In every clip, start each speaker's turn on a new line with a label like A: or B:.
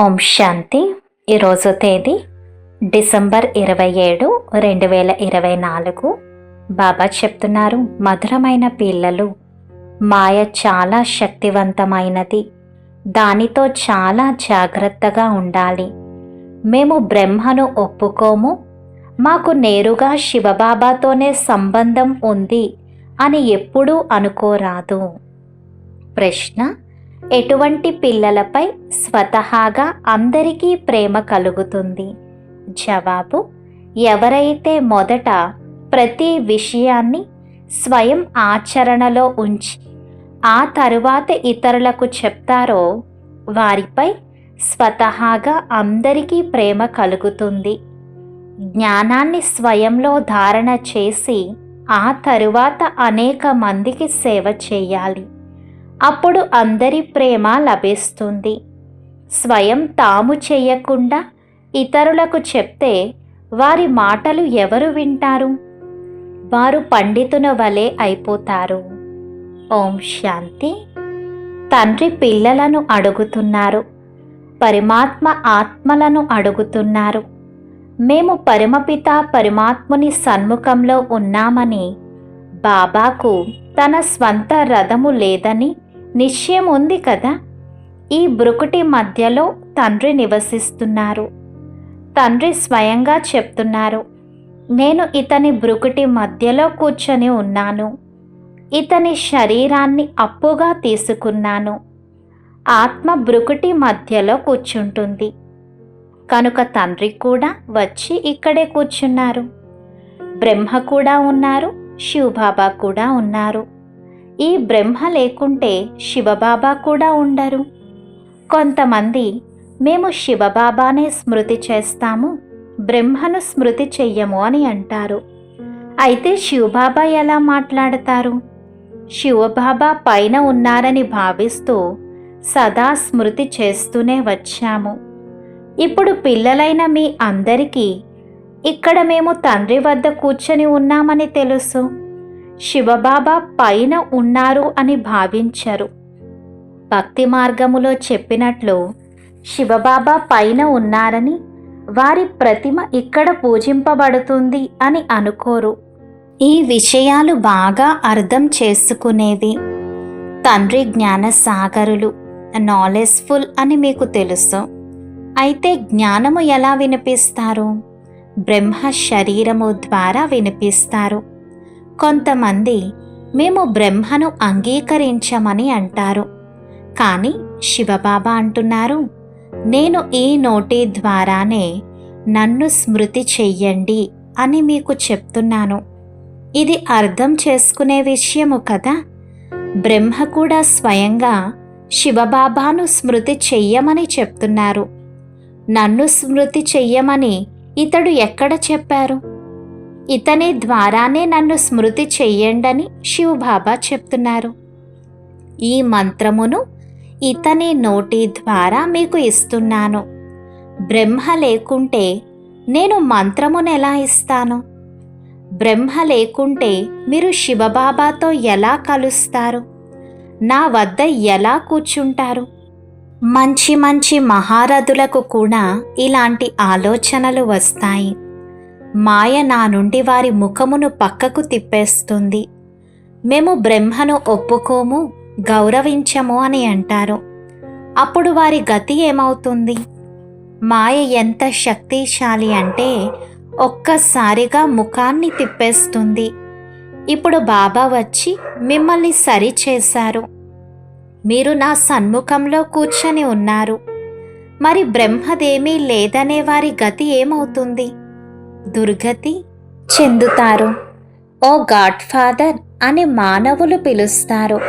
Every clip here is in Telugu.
A: ఓం శాంతి. ఈరోజు తేదీ డిసెంబర్ ఇరవై ఏడు రెండు వేల ఇరవై నాలుగు. బాబా చెప్తున్నారు మధురమైన పిల్లలు మాయ చాలా శక్తివంతమైనది. దానితో చాలా జాగ్రత్తగా ఉండాలి. మేము బ్రహ్మను ఒప్పుకోము మాకు నేరుగా శివబాబాతోనే సంబంధం ఉంది అని ఎప్పుడూ అనుకోరాదు. ప్రశ్న ఎటువంటి పిల్లలపై స్వతహాగా అందరికీ ప్రేమ కలుగుతుంది? జవాబు ఎవరైతే మొదట ప్రతి విషయాన్ని స్వయం ఆచరణలో ఉంచి ఆ తరువాత ఇతరులకు చెప్తారో వారిపై స్వతహాగా అందరికీ ప్రేమ కలుగుతుంది. జ్ఞానాన్ని స్వయంలో ధారణ చేసి ఆ తరువాత అనేక మందికి సేవ చేయాలి. అప్పుడు అందరి ప్రేమ లభిస్తుంది. స్వయం తాము చేయకుండా ఇతరులకు చెప్తే వారి మాటలు ఎవరు వింటారు? వారు పండితుల వలె అయిపోతారు. ఓం శాంతి. తండ్రి పిల్లలను అడుగుతున్నారు. పరమాత్మ ఆత్మలను అడుగుతున్నారు. మేము పరమపిత పరమాత్ముని సన్ముఖంలో ఉన్నామని బాబాకు తన స్వంత రథము లేదని నిశ్చయం ఉంది కదా? ఈ బ్రుకుటి మధ్యలో తండ్రి నివసిస్తున్నారు. తండ్రి స్వయంగా చెప్తున్నారు నేను ఇతని బ్రుకుటి మధ్యలో కూర్చొని ఉన్నాను. ఇతని శరీరాన్ని అప్పుగా తీసుకున్నాను. ఆత్మ బ్రుకుటి మధ్యలో కూర్చుంటుంది. కనుక తండ్రి కూడా వచ్చి ఇక్కడే కూర్చున్నారు. బ్రహ్మ కూడా ఉన్నారు. శివబాబా కూడా ఉన్నారు. ఈ బ్రహ్మ లేకుంటే శివబాబా కూడా ఉండరు. కొంతమంది మేము శివబాబానే స్మృతి చేస్తాము బ్రహ్మను స్మృతి చెయ్యము అని అంటారు. అయితే శివబాబా ఎలా మాట్లాడతారు? శివబాబా పైన ఉన్నారని భావిస్తూ సదా స్మృతి చేస్తూనే వచ్చాము. ఇప్పుడు పిల్లలైన మీ అందరికీ ఇక్కడ మేము తండ్రి వద్ద కూర్చొని ఉన్నామని తెలుసు. శివబాబా పైన ఉన్నారు అని భావించరు. భక్తి మార్గములో చెప్పినట్లు శివబాబా పైన ఉన్నారని వారి ప్రతిమ ఇక్కడ పూజింపబడుతుంది అని అనుకోరు. ఈ విషయాలు బాగా అర్థం చేసుకునేవి తండ్రి జ్ఞాన సాగరులు అని మీకు తెలుసు. అయితే జ్ఞానము ఎలా వినిపిస్తారు? బ్రహ్మ శరీరము ద్వారా వినిపిస్తారు. కొంతమంది మేము బ్రహ్మను అంగీకరించమని అంటారు. కానీ శివబాబా అంటున్నారు నేను ఈ నోటి ద్వారానే నన్ను స్మృతి చెయ్యండి అని మీకు చెప్తున్నాను. ఇది అర్థం చేసుకునే విషయము కదా? బ్రహ్మ కూడా స్వయంగా శివబాబాను స్మృతి చెయ్యమని చెప్తున్నారు. నన్ను స్మృతి చెయ్యమని ఇతడు ఎక్కడ చెప్పారు? ఇతని ద్వారానే నన్ను స్మృతి చెయ్యండని శివబాబా చెప్తున్నారు. ఈ మంత్రమును ఇతని నోటి ద్వారా మీకు ఇస్తున్నాను. బ్రహ్మ లేకుంటే నేను మంత్రమును ఎలా ఇస్తాను? బ్రహ్మ లేకుంటే మీరు శివబాబాతో ఎలా కలుస్తారు? నా వద్ద ఎలా కూర్చుంటారు? మంచి మంచి మహారథులకు కూడా ఇలాంటి ఆలోచనలు వస్తాయి. మాయ నా నుండి వారి ముఖమును పక్కకు తిప్పేస్తుంది. మేము బ్రహ్మను ఒప్పుకోము గౌరవించము అని అంటారు. అప్పుడు వారి గతి ఏమవుతుంది? మాయ ఎంత శక్తిశాలి అంటే ఒక్కసారిగా ముఖాన్ని తిప్పేస్తుంది. ఇప్పుడు బాబా వచ్చి మిమ్మల్ని సరిచేశారు. మీరు నా సన్ముఖంలో కూర్చొని ఉన్నారు. మరి బ్రహ్మదేమీ లేదనే వారి గతి ఏమవుతుంది? దుర్గతి చెందుతారు. ఓ గాడ్ ఫాదర్ అని మానవులు పిలుస్తారు.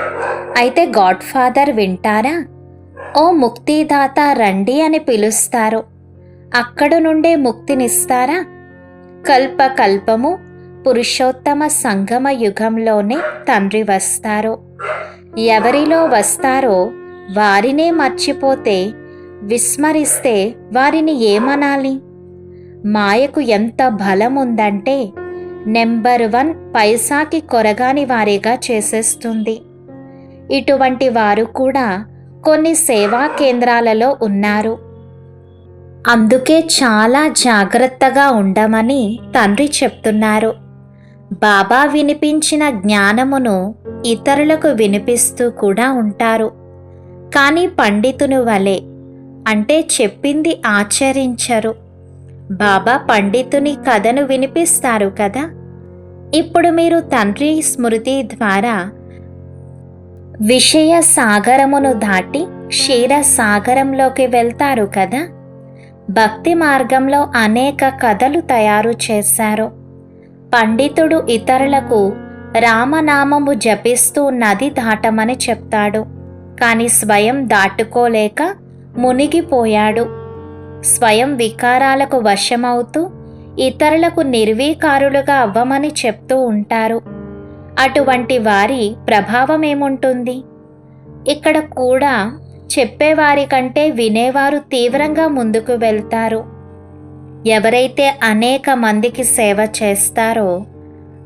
A: అయితే గాడ్ ఫాదర్ వింటారా? ఓ ముక్తిదాత రండి అని పిలుస్తారు. అక్కడ నుండే ముక్తినిస్తారా? కల్ప కల్పము పురుషోత్తమ సంగమ యుగంలోనే తండ్రి వస్తారు. ఎవరిలో వస్తారో వారినే మర్చిపోతే విస్మరిస్తే వారిని ఏమనాలి? మాయకు ఎంత బలం ఉందంటే నెంబర్ వన్ పైసాకి కొరగాని వారిగా చేసేస్తుంది. ఇటువంటి వారు కూడా కొన్ని సేవా కేంద్రాలలో ఉన్నారు. అందుకే చాలా జాగ్రత్తగా ఉండమని తండ్రి చెప్తున్నారు. బాబా వినిపించిన జ్ఞానమును ఇతరులకు వినిపిస్తూ కూడా ఉంటారు. కానీ పండితుని వలె అంటే చెప్పింది ఆచరించరు. బాబా పండితుని కథను వినిపిస్తారు కదా? ఇప్పుడు మీరు తండ్రి స్మృతి ద్వారా విషయ సాగరమును దాటి క్షీర సాగరంలోకి వెళ్తారు కదా? భక్తి మార్గంలో అనేక కథలు తయారు చేశారు. పండితుడు ఇతరులకు రామనామము జపిస్తూ నది దాటమని చెప్తాడు. కానీ స్వయం దాటుకోలేక మునిగిపోయాడు. స్వయం వికారాలకు వశమవుతూ ఇతరులకు నిర్వీకారులుగా అవ్వమని చెప్తూ ఉంటారు. అటువంటి వారి ప్రభావం ఏముంటుంది ఇక్కడ కూడా చెప్పేవారి కంటే వినేవారు తీవ్రంగా ముందుకు వెళ్తారు. ఎవరైతే అనేక మందికి సేవ చేస్తారో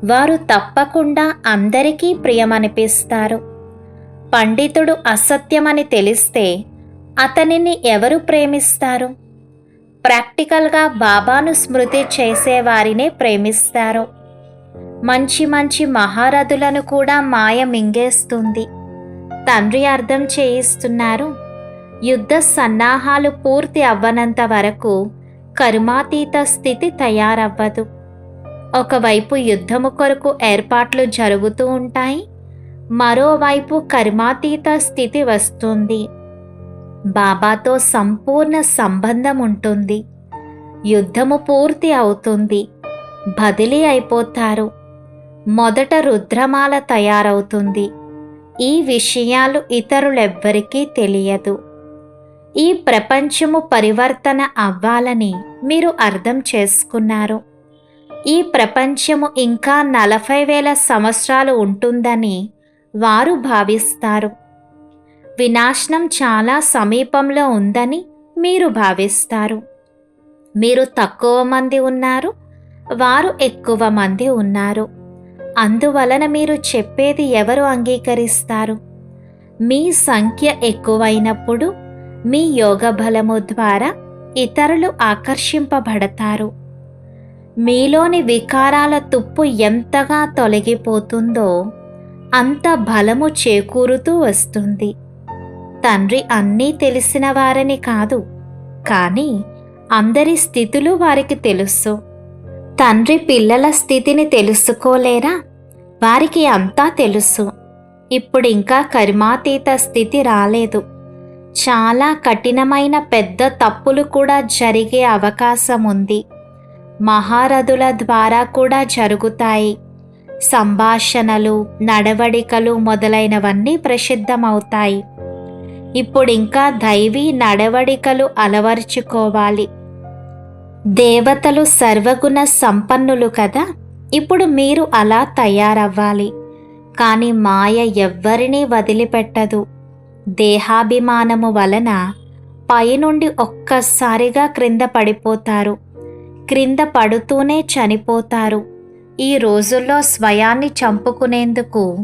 A: వారు తప్పకుండా అందరికీ ప్రియమనిపిస్తారు. పండితుడు అసత్యమని తెలిస్తే అతనిని ఎవరు ప్రేమిస్తారు? ప్రాక్టికల్గా బాబాను స్మృతి చేసేవారినే ప్రేమిస్తారు. మంచి మంచి మహారథులను కూడా మాయ మింగేస్తుంది. తండ్రి అర్థం చేయిస్తున్నారు. యుద్ధ సన్నాహాలు పూర్తి అవ్వనంత వరకు కర్మాతీత స్థితి తయారవ్వదు. ఒకవైపు యుద్ధము కొరకు ఏర్పాట్లు జరుగుతూ ఉంటాయి. మరోవైపు కర్మాతీత స్థితి వస్తుంది. బాబాతో సంపూర్ణ సంబంధం ఉంటుంది యుద్ధము పూర్తి అవుతుంది. బదిలీ అయిపోతారు. మొదట రుద్రమాల తయారవుతుంది. ఈ విషయాలు ఇతరులెవ్వరికీ తెలియదు. ఈ ప్రపంచము పరివర్తన అవ్వాలని మీరు అర్థం చేసుకున్నారు. ఈ ప్రపంచము ఇంకా నలభై వేల సంవత్సరాలు ఉంటుందని వారు భావిస్తారు. వినాశనం చాలా సమీపంలో ఉందని మీరు భావిస్తారు. మీరు తక్కువ మంది ఉన్నారు వారు ఎక్కువ మంది ఉన్నారు. అందువలన మీరు చెప్పేది ఎవరు అంగీకరిస్తారు? మీ సంఖ్య ఎక్కువైనప్పుడు మీ యోగ బలము ద్వారా ఇతరులు ఆకర్షింపబడతారు. మీలోని వికారాల తుప్పు ఎంతగా తొలగిపోతుందో అంత బలము చేకూరుతూ వస్తుంది. తండ్రి అన్నీ తెలిసిన వారని కాదు. కానీ అందరి స్థితులు వారికి తెలుసు. తండ్రి పిల్లల స్థితిని తెలుసుకోలేరా? వారికి అంతా తెలుసు. ఇప్పుడు ఇంకా కర్మాతీత స్థితి రాలేదు. చాలా కఠినమైన పెద్ద తప్పులు కూడా జరిగే అవకాశం ఉంది. మహారథుల ద్వారా కూడా జరుగుతాయి. సంభాషణలు నడవడికలు మొదలైనవన్నీ ప్రసిద్ధమవుతాయి. ఇప్పుడు ఇంకా దైవీ నడవడికలు అలవర్చుకోవాలి. దేవతలు సర్వగుణ సంపన్నులు కదా ఇప్పుడు మీరు అలా తయారవ్వాలి. కానీ మాయ ఎవ్వరినీ వదిలిపెట్టదు. దేహాభిమానము వలన పైనుండి ఒక్కసారిగా క్రింద పడిపోతారు. క్రింద పడుతూనే చనిపోతారు. ఈ రోజుల్లో స్వయాన్ని చంపుకునేందుకు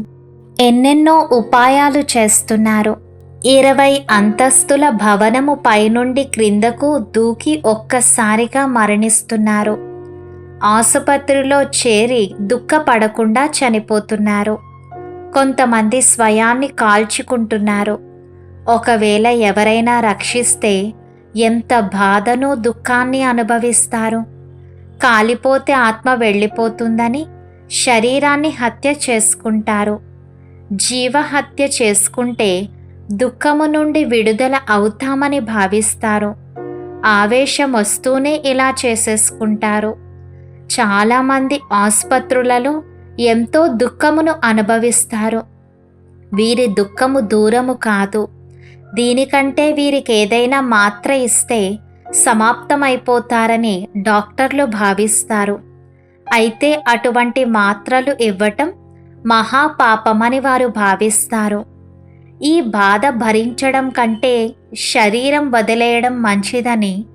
A: ఎన్నెన్నో ఉపాయాలు చేస్తున్నారు. ఇరవై అంతస్తుల భవనము పైనుండి క్రిందకు దూకి ఒక్కసారిగా మరణిస్తున్నారు. ఆసుపత్రిలో చేరి దుఃఖపడకుండా చనిపోతున్నారు. కొంతమంది స్వయాన్ని కాల్చుకుంటున్నారు. ఒకవేళ ఎవరైనా రక్షిస్తే ఎంత బాధను దుఃఖాన్ని అనుభవిస్తారు. కాలిపోతే ఆత్మ వెళ్ళిపోతుందని శరీరాన్ని హత్య చేసుకుంటారు. జీవహత్య చేసుకుంటే దుఃఖము నుండి విడుదల అవుతామని భావిస్తారు. ఆవేశం వస్తూనే ఇలా చేసేసుకుంటారు. చాలామంది ఆసుపత్రులలో ఎంతో దుఃఖమును అనుభవిస్తారు. వీరి దుఃఖము దూరము కాదు. దీనికంటే వీరికి ఏదైనా మాత్ర ఇస్తే సమాప్తమైపోతారని డాక్టర్లు భావిస్తారు. అయితే అటువంటి మాత్రలు ఇవ్వటం మహాపాపమని వారు భావిస్తారు. ఈ బాధ భరించడం కంటే శరీరం వదిలేయడం మంచిదని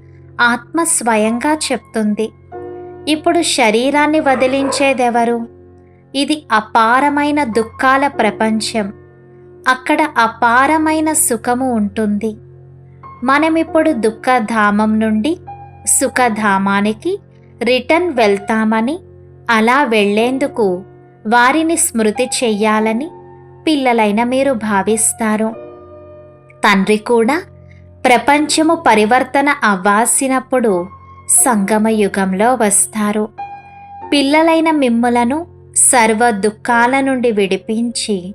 A: ఆత్మ స్వయంగా చెప్తుంది. ఇప్పుడు శరీరాన్ని వదిలించేదెవరు? ఇది అపారమైన దుఃఖాల ప్రపంచం. అక్కడ అపారమైన సుఖము ఉంటుంది. మనమిప్పుడు దుఃఖధామం నుండి సుఖధామానికి రిటర్న్ వెళ్తామని అలా వెళ్ళేందుకు వారిని స్మృతి చెయ్యాలని పిల్లలైన మీరు భావిస్తారు. తండ్రి కూడా ప్రపంచము పరివర్తన అవ్వాల్సినప్పుడు సంగమ యుగంలో వస్తారు. పిల్లలైన మిమ్ములను సర్వ దుఃఖాల నుండి విడిపించి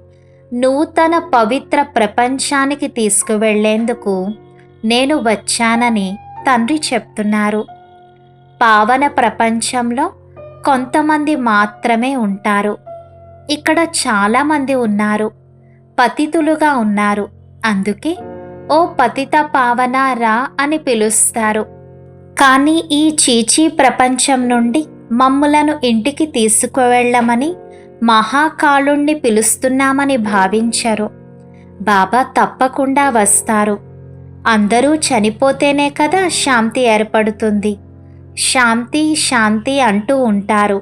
A: నూతన పవిత్ర ప్రపంచానికి తీసుకువెళ్ళేందుకు నేను వచ్చానని తండ్రి చెప్తున్నారు. పావన ప్రపంచంలో కొంతమంది మాత్రమే ఉంటారు. ఇక్కడ చాలామంది ఉన్నారు. పతితులుగా ఉన్నారు. అందుకే ఓ పతిత పావన రా అని పిలుస్తారు. కానీ ఈ చీచీ ప్రపంచం నుండి మమ్ములను ఇంటికి తీసుకువెళ్ళమని మహాకాళుణ్ణి పిలుస్తున్నామని భావించరు. బాబా తప్పకుండా వస్తారు. అందరూ చనిపోతేనే కదా శాంతి ఏర్పడుతుంది. శాంతి శాంతి అంటూ ఉంటారు.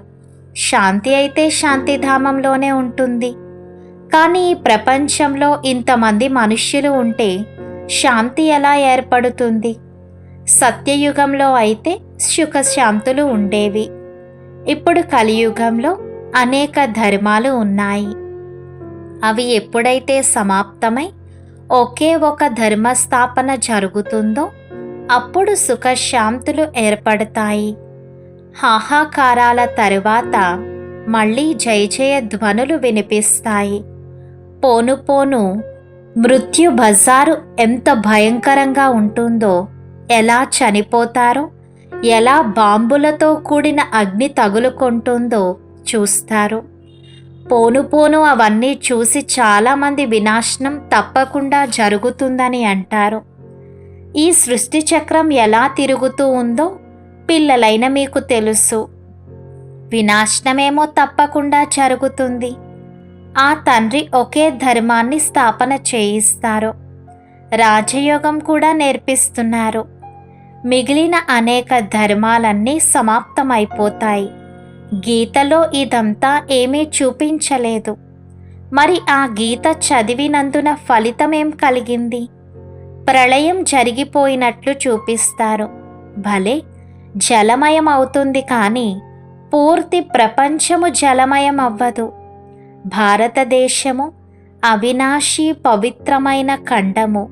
A: శాంతి అయితే శాంతిధామంలోనే ఉంటుంది. కానీ ఈ ప్రపంచంలో ఇంతమంది మనుష్యులు ఉంటే శాంతి ఎలా ఏర్పడుతుంది? సత్యయుగంలో అయితే సుఖశాంతులు ఉండేవి. ఇప్పుడు కలియుగంలో అనేక ధర్మాలు ఉన్నాయి. అవి ఎప్పుడైతే సమాప్తమై ఒకే ఒక ధర్మస్థాపన జరుగుతుందో అప్పుడు సుఖశాంతులు ఏర్పడతాయి. హాహాకారాల తరువాత మళ్ళీ జయ జయ ధ్వనులు వినిపిస్తాయి. పోను పోను మృత్యు బజారు ఎంత భయంకరంగా ఉంటుందో ఎలా చనిపోతారో ఎలా బాంబులతో కూడిన అగ్ని తగులుకుంటుందో చూస్తారు. పోను పోను అవన్నీ చూసి చాలామంది వినాశనం తప్పకుండా జరుగుతుందని అంటారు. ఈ సృష్టి చక్రం ఎలా తిరుగుతూ ఉందో పిల్లలైన మీకు తెలుసు. వినాశనమేమో తప్పకుండా జరుగుతుంది. ఆ తండ్రి ఒకే ధర్మాన్ని స్థాపన చేయిస్తారు. రాజయోగం కూడా నేర్పిస్తున్నారు. మిగిలిన అనేక ధర్మాలన్నీ సమాప్తమైపోతాయి. గీతలో ఇదంతా ఏమీ చూపించలేదు. మరి ఆ గీత చదివినందున ఫలితమేం కలిగింది? ప్రళయం జరిగిపోయినట్లు చూపిస్తారు. భలే! జలమయం అవుతుంది కానీ పూర్తి ప్రపంచము జలమయం అవ్వదు భారతదేశము అవినాశి పవిత్రమైన ఖండము.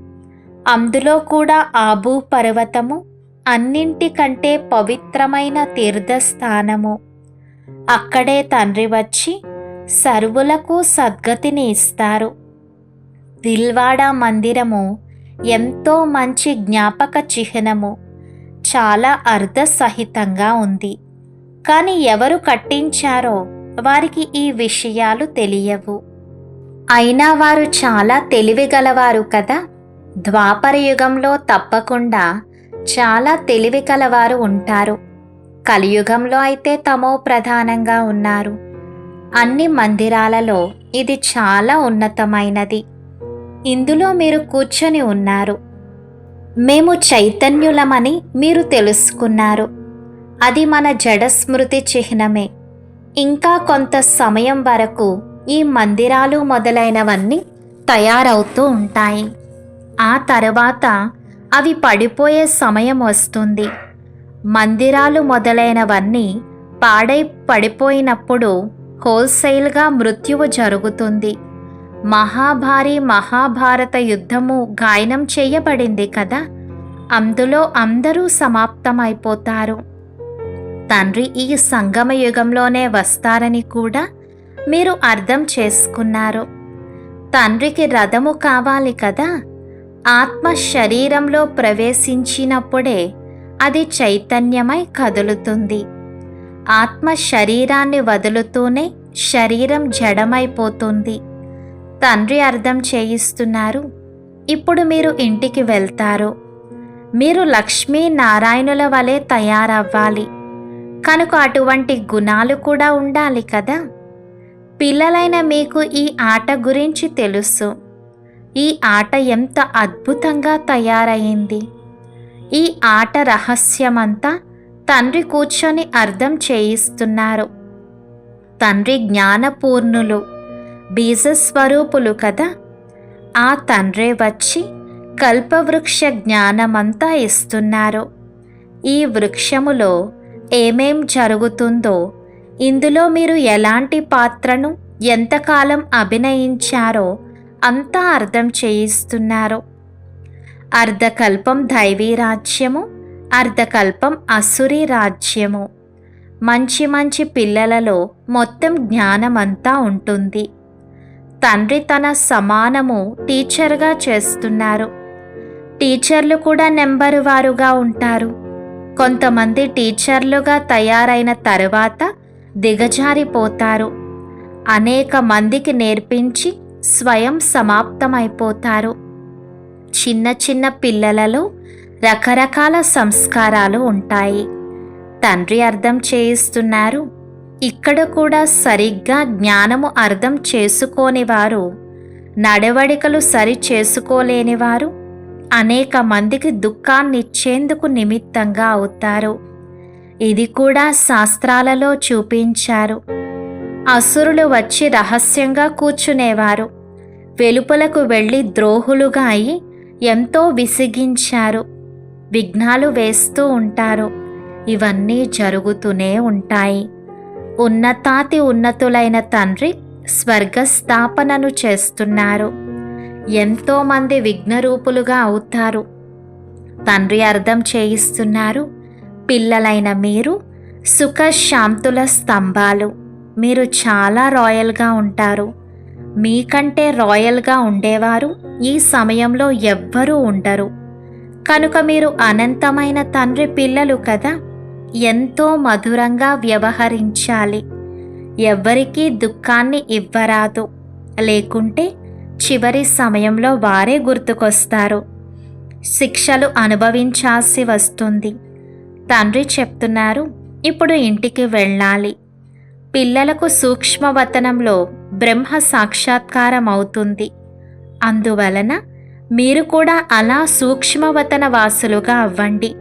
A: అందులో కూడా ఆబూ పర్వతము అన్నింటికంటే పవిత్రమైన తీర్థస్థానము. అక్కడే తండ్రి వచ్చి సర్వులకు సద్గతిని ఇస్తారు. దిల్వాడా మందిరము ఎంతో మంచి జ్ఞాపక చిహ్నము. చాలా అర్ధసహితంగా ఉంది. కానీ ఎవరు కట్టించారో వారికి ఈ విషయాలు తెలియవు. అయినా వారు చాలా తెలివిగలవారు కదా. ద్వాపర యుగంలో తప్పకుండా చాలా తెలివిగలవారు ఉంటారు. కలియుగంలో అయితే తమో ప్రధానంగా ఉన్నారు. అన్ని మందిరాలలో ఇది చాలా ఉన్నతమైనది. ఇందులో మీరు కూర్చొని ఉన్నారు. మేము చైతన్యులమని మీరు తెలుసుకున్నారు. అది మన జడస్మృతి చిహ్నమే. ఇంకా కొంత సమయం వరకు ఈ మందిరాలు మొదలైనవన్నీ తయారవుతూ ఉంటాయి. ఆ తర్వాత అవి పడిపోయే సమయం వస్తుంది. మందిరాలు మొదలైనవన్నీ పాడై పడిపోయినప్పుడు హోల్సేల్గా మృత్యువు జరుగుతుంది. మహాభారీ మహాభారత యుద్ధము గాయనం చేయబడింది కదా? అందులో అందరూ సమాప్తమైపోతారు. తండ్రి ఈ సంగమ యుగంలోనే వస్తారని కూడా మీరు అర్థం చేసుకున్నారు. తండ్రికి రథము కావాలి కదా? ఆత్మ శరీరంలో ప్రవేశించినప్పుడే అది చైతన్యమై కదులుతుంది. ఆత్మ శరీరాన్ని వదులుతూనే శరీరం జడమైపోతుంది. తండ్రి అర్థం చేయిస్తున్నారు. ఇప్పుడు మీరు ఇంటికి వెళ్తారు. మీరు లక్ష్మీ నారాయణుల వలె తయారవ్వాలి. కనుక అటువంటి గుణాలు కూడా ఉండాలి కదా? పిల్లలైన మీకు ఈ ఆట గురించి తెలుసు. ఈ ఆట ఎంత అద్భుతంగా తయారైంది ఈ ఆట రహస్యమంతా తండ్రి కూర్చొని అర్థం చేయిస్తున్నారు. తండ్రి జ్ఞానపూర్ణులు. బీజస్వరూపులు కదా. ఆ తండ్రే వచ్చి కల్పవృక్ష జ్ఞానమంతా ఇస్తున్నారు. ఈ వృక్షములో ఏమేం జరుగుతుందో ఇందులో మీరు ఎలాంటి పాత్రను ఎంతకాలం అభినయించారో అంతా అర్థం చేయిస్తున్నారు. అర్ధకల్పం దైవీ రాజ్యము అర్ధకల్పం అసురీ రాజ్యము. మంచి మంచి పిల్లలలో మొత్తం జ్ఞానమంతా ఉంటుంది. తండ్రి తన సమానము టీచర్గా చేస్తున్నారు. టీచర్లు కూడా నెంబరు వారుగా ఉంటారు. కొంతమంది టీచర్లుగా తయారైన తరువాత దిగజారిపోతారు. అనేక మందికి నేర్పించి స్వయం సమాప్తమైపోతారు. చిన్న చిన్న పిల్లలలో రకరకాల సంస్కారాలు ఉంటాయి. తండ్రి అర్థం చేయిస్తున్నారు ఇక్కడ కూడా సరిగ్గా జ్ఞానము అర్థం చేసుకోనివారు నడవడికలు సరి చేసుకోలేనివారు అనేక మందికి దుఃఖాన్నిచ్చేందుకు నిమిత్తంగా అవుతారు. ఇది కూడా శాస్త్రాలలో చూపించారు. అసురులు వచ్చి రహస్యంగా కూర్చునేవారు. వెలుపలకు వెళ్ళి ద్రోహులుగా అయి ఎంతో విసిగించారు. విఘ్నాలు వేస్తూ ఉంటారు. ఇవన్నీ జరుగుతూనే ఉంటాయి. ఉన్నతాతి ఉన్నతులైన తండ్రి స్వర్గస్థాపనను చేస్తున్నారు. ఎంతోమంది విఘ్నరూపులుగా అవుతారు. తండ్రి అర్థం చేయిస్తున్నారు. పిల్లలైన మీరు సుఖశాంతుల స్తంభాలు. మీరు చాలా రాయల్గా ఉంటారు. మీకంటే రాయల్గా ఉండేవారు ఈ సమయంలో ఎవ్వరూ ఉండరు. కనుక మీరు అనంతమైన తండ్రి పిల్లలు కదా. ఎంతో మధురంగా వ్యవహరించాలి. ఎవ్వరికీ దుఃఖాన్ని ఇవ్వరాదు. లేకుంటే చివరి సమయంలో వారే గుర్తుకొస్తారు. శిక్షలు అనుభవించాల్సి వస్తుంది. తండ్రి చెప్తున్నారు ఇప్పుడు ఇంటికి వెళ్ళాలి. పిల్లలకు సూక్ష్మవతనంలో బ్రహ్మ సాక్షాత్కారం అవుతుంది అందువలన మీరు కూడా అలా సూక్ష్మవతన వాసులుగా అవ్వండి.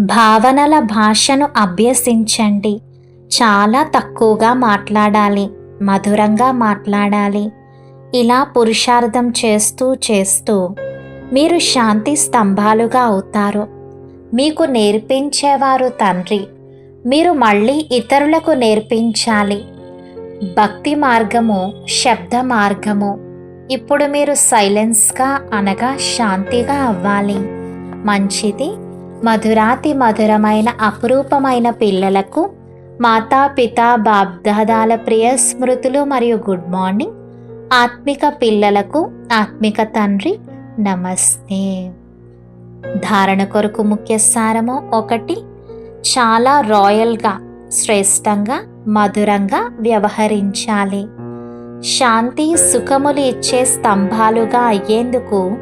A: భావనల భాషను అభ్యసించండి. చాలా తక్కువగా మాట్లాడాలి. మధురంగా మాట్లాడాలి. ఇలా పురుషార్థం చేస్తూ చేస్తూ మీరు శాంతి స్తంభాలుగా అవుతారు. మీకు నేర్పించేవారు తండ్రి. మీరు మళ్ళీ ఇతరులకు నేర్పించాలి. భక్తి మార్గము శబ్ద మార్గము. ఇప్పుడు మీరు సైలెన్స్గా అనగా శాంతిగా అవ్వాలి. మంచిది మధురాతి మధురమైన అపురూపమైన పిల్లలకు మాతా పిత బాబ్దాదాల ప్రియ స్మృతులు మరియు గుడ్ మార్నింగ్. ఆత్మిక పిల్లలకు ఆత్మిక తండ్రి నమస్తే. ధారణ కొరకు ముఖ్య సారము ఒకటి చాలా రాయల్గా శ్రేష్టంగా మధురంగా వ్యవహరించాలి. శాంతి సుఖములు ఇచ్చే స్తంభాలుగా అయ్యేందుకు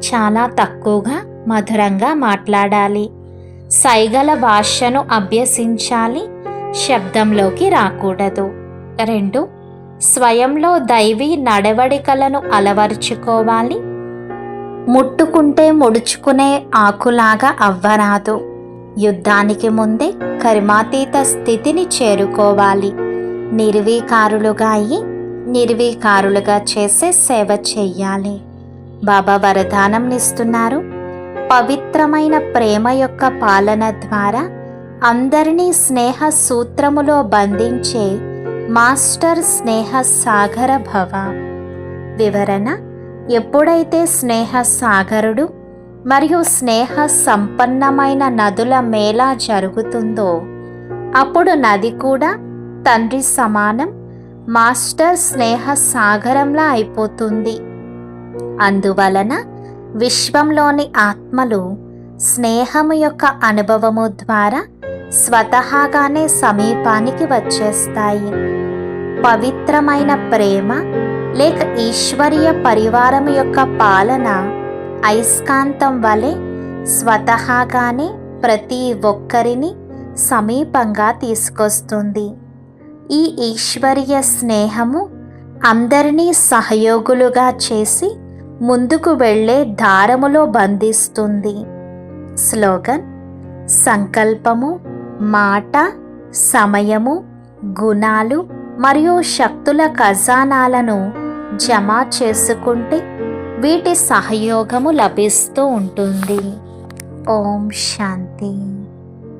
A: చాలా తక్కువగా మధురంగా మాట్లాడాలి. సైగల భాషను అభ్యసించాలి. శబ్దంలోకి రాకూడదు. రెండు స్వయంలో దైవీ నడవడికలను అలవర్చుకోవాలి. ముట్టుకుంటే ముడుచుకునే ఆకులాగా అవ్వరాదు. యుద్ధానికి ముందే కర్మాతీత స్థితిని చేరుకోవాలి. నిర్వీకారులుగా అయ్యి నిర్వీకారులుగా చేసే సేవ చెయ్యాలి. బాబా వరదానంనిస్తున్నారు. పవిత్రమైన ప్రేమ యొక్క పాలన ద్వారా అందరినీ స్నేహ సూత్రములో బంధించే మాస్టర్ స్నేహ సాగర భవ. వివరణ ఎప్పుడైతే స్నేహ సాగరుడు మరియు స్నేహ సంపన్నమైన నదుల మేళా జరుగుతుందో అప్పుడు నది కూడా తండ్రి సమానం మాస్టర్ స్నేహ సాగరంలా అయిపోతుంది. అందువలన విశ్వంలోని ఆత్మలు స్నేహము యొక్క అనుభవము ద్వారా స్వతహాగానే సమీపానికి వచ్చేస్తాయి. పవిత్రమైన ప్రేమ లేక ఈశ్వరీయ పరివారం యొక్క పాలన అయస్కాంతం వలె స్వతహాగానే ప్రతి ఒక్కరిని సమీపంగా తీసుకొస్తుంది. ఈ ఈశ్వరీయ స్నేహము అందరినీ సహయోగులుగా చేసి ముందుకు వెళ్ళే దారములో బంధిస్తుంది. స్లోగన్ సంకల్పము మాట సమయము గుణాలు మరియు శక్తుల ఖజానాలను జమ చేసుకుంటే వీటి సహయోగము లభిస్తూ ఉంటుంది. ఓం శాంతి.